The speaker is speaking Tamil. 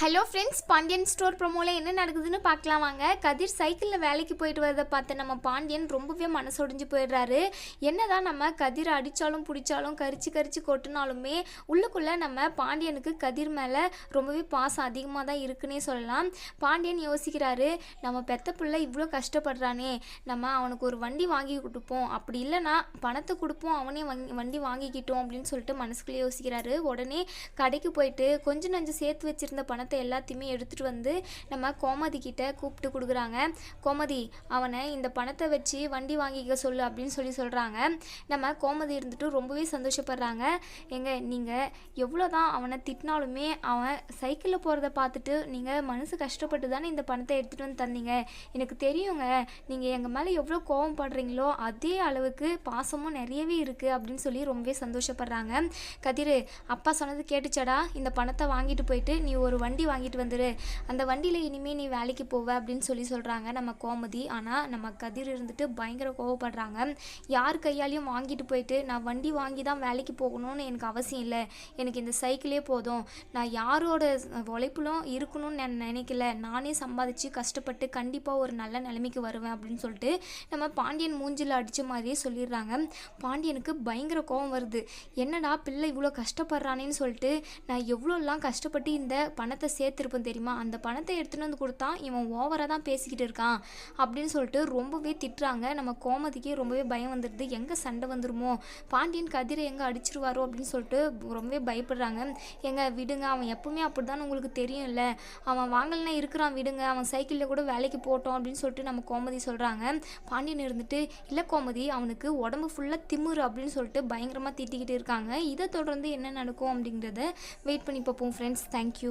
ஹலோ ஃப்ரெண்ட்ஸ் பாண்டியன் ஸ்டோர் ப்ரோமோவில் என்ன நடக்குதுன்னு பார்க்கலாம் வாங்க. கதிர் சைக்கிளில் வேலைக்கு போயிட்டு வரதை பார்த்து நம்ம பாண்டியன் ரொம்பவே மனசொடிஞ்சு போயிடுறாரு. என்னதான் நம்ம கதிரை அடித்தாலும் பிடிச்சாலும் கரிச்சு கரிச்சு கொட்டினாலுமே உள்ளுக்குள்ளே நம்ம பாண்டியனுக்கு கதிர் மேலே ரொம்பவே பாசம் அதிகமாக தான் இருக்குன்னே சொல்லலாம். பாண்டியன் யோசிக்கிறாரு நம்ம பெத்த பிள்ளை இவ்வளோ கஷ்டப்படுறானே நம்ம அவனுக்கு ஒரு வண்டி வாங்கி கொடுப்போம். அப்படி இல்லைன்னா பணத்தை கொடுப்போம் அவனே வங்கி வண்டி வாங்கிக்கிட்டோம் அப்படின்னு சொல்லிட்டு மனசுக்குள்ளே யோசிக்கிறாரு. உடனே கடைக்கு போயிட்டு கொஞ்சம் நஞ்சம் சேர்த்து வச்சுருந்த பணத்தை எல்லாத்தையுமே எடுத்துகிட்டு வந்து நம்ம கோமதி கிட்ட கூப்பிட்டு கொடுக்குறாங்க. கோமதி அவனை இந்த பணத்தை வச்சு வண்டி வாங்கிக்க சொல்லு அப்படின்னு சொல்லி சொல்கிறாங்க நம்ம கோமதி இருந்துட்டு ரொம்பவே சந்தோஷப்படுறாங்க. எங்க நீங்கள் எவ்வளோ தான் அவனை திட்டினாலுமே அவன் சைக்கிளில் போகிறத பார்த்துட்டு நீங்கள் மனசு கஷ்டப்பட்டு தானே இந்த பணத்தை எடுத்துகிட்டு வந்து தந்தீங்க. எனக்கு தெரியுங்க நீங்கள் எங்கள் மேலே எவ்வளோ கோவப்படுறீங்களோ அதே அளவுக்கு பாசமும் நிறையவே இருக்குது அப்படின்னு சொல்லி ரொம்பவே சந்தோஷப்படுறாங்க. கதிர் அப்பா சொன்னது கேட்டுச்சடா. இந்த பணத்தை வாங்கிட்டு போயிட்டு நீ ஒரு வண்டி வண்டி வாங்கிட்டு வந்துரு. அந்த வண்டியில் இனிமேல் நீ வேலைக்கு போவ அப்படின்னு சொல்லி சொல்கிறாங்க நம்ம கோமதி. ஆனால் நம்ம கதிர் இருந்துட்டு பயங்கர கோவப்படுறாங்க. யார் கையாலையும் வாங்கிட்டு போயிட்டு நான் வண்டி வாங்கி தான் வேலைக்கு போகணும்னு எனக்கு அவசியம் இல்லை. எனக்கு இந்த சைக்கிளே போதும். நான் யாரோட உழைப்பிலும் இருக்கணும்னு நான் நினைக்கல. நானே சம்பாதிச்சு கஷ்டப்பட்டு கண்டிப்பாக ஒரு நல்ல நிலைமைக்கு வருவேன் அப்படின்னு சொல்லிட்டு நம்ம பாண்டியன் மூஞ்சில் அடித்த மாதிரியே சொல்லிடுறாங்க. பாண்டியனுக்கு பயங்கர கோவம் வருது. என்னடா பிள்ளை இவ்வளோ கஷ்டப்படுறானேன்னு சொல்லிட்டு நான் எவ்வளோலாம் கஷ்டப்பட்டு இந்த பணத்தை சேர்த்துருப்போம் தெரியுமா? அந்த பணத்தை எடுத்துகிட்டு வந்து கொடுத்தா இவன் ஓவராக தான் பேசிக்கிட்டு இருக்கான் அப்படின்னு சொல்லிட்டு ரொம்பவே திட்டுறாங்க. நம்ம கோமதிக்கே ரொம்பவே பயம் வந்துடுது. எங்கே சண்டை வந்துருமோ? பாண்டியன் கதிரை எங்கே அடிச்சிருவாரோ அப்படின்னு சொல்லிட்டு ரொம்பவே பயப்படுறாங்க. எங்க விடுங்க. அவன் எப்பவுமே அப்படி தான் உங்களுக்கு தெரியும்ல. அவன் வாங்கலைன்னா இருக்கிறான் விடுங்க. அவன் சைக்கிளில் கூட வேலைக்கு போட்டோம் அப்படின்னு சொல்லிட்டு நம்ம கோமதி சொல்கிறாங்க பாண்டியன் இருந்துட்டு இல்லை கோமதி அவனுக்கு உடம்பு ஃபுல்லாக திமிரு அப்படின்னு சொல்லிட்டு பயங்கரமாக திட்டிக்கிட்டு இருக்காங்க. இதை தொடர்ந்து என்ன நடக்கும் அப்படிங்கிறத வெயிட் பண்ணி பார்ப்போம் ஃப்ரெண்ட்ஸ் தேங்க்யூ